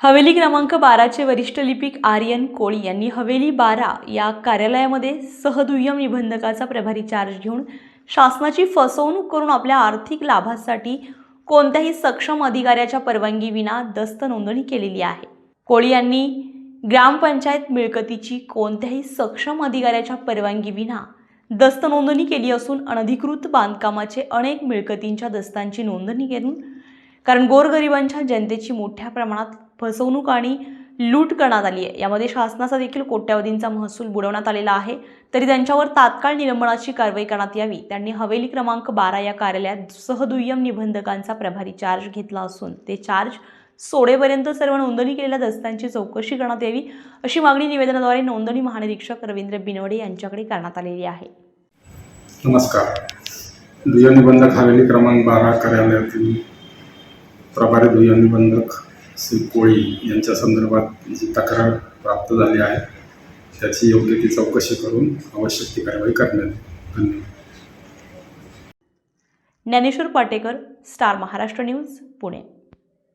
हवेली क्रमांक बाराचे वरिष्ठ लिपिक आर्यन कोळी यांनी हवेली बारा या कार्यालयामध्ये सहदुय्यम निबंधकाचा प्रभारी चार्ज घेऊन शासनाची फसवणूक करून आपल्या आर्थिक लाभासाठी कोणत्याही सक्षम अधिकाऱ्याच्या परवानगीविना दस्त नोंदणी केलेली आहे. कोळी यांनी ग्रामपंचायत मिळकतीची कोणत्याही सक्षम अधिकाऱ्याच्या परवानगीविना दस्त नोंदणी केली असून अनधिकृत बांधकामाचे अनेक मिळकतींच्या दस्तांची नोंदणी करून कारण गोरगरिबांच्या जनतेची मोठ्या प्रमाणात फसवणूक आणि लूट करण्यात आली आहे. यामध्ये शासनाचा देखील कोट्यावधींचा महसूल बुडवण्यात आलेला आहे. तरी त्यांच्यावर तात्काळ निलंबनाची कारवाई करण्यात यावी. त्यांनी हवेली क्रमांक बारा या कार्यालयात सहदुय्यम निबंधकांचा प्रभारी चार्ज घेतला असून ते चार्ज सोडेपर्यंत सर्व नोंदणी केलेल्या दस्तांची चौकशी करण्यात यावी अशी मागणी निवेदनाद्वारे नोंदणी महानिरीक्षक रवींद्र बिनवडे यांच्याकडे करण्यात आलेली आहे. नमस्कार. दुय्यम निबंधक हवेली क्रमांक बारा कार्यालयातील प्रभारी दुय्यम निबंधक श्री कोळी यांच्या संदर्भात जी तक्रार प्राप्त झाली आहे त्याची योग्य ती चौकशी करून आवश्यक ती कारवाई करण्यात धन्यवाद ज्ञानेश्वर पाटेकर स्टार महाराष्ट्र न्यूज पुणे.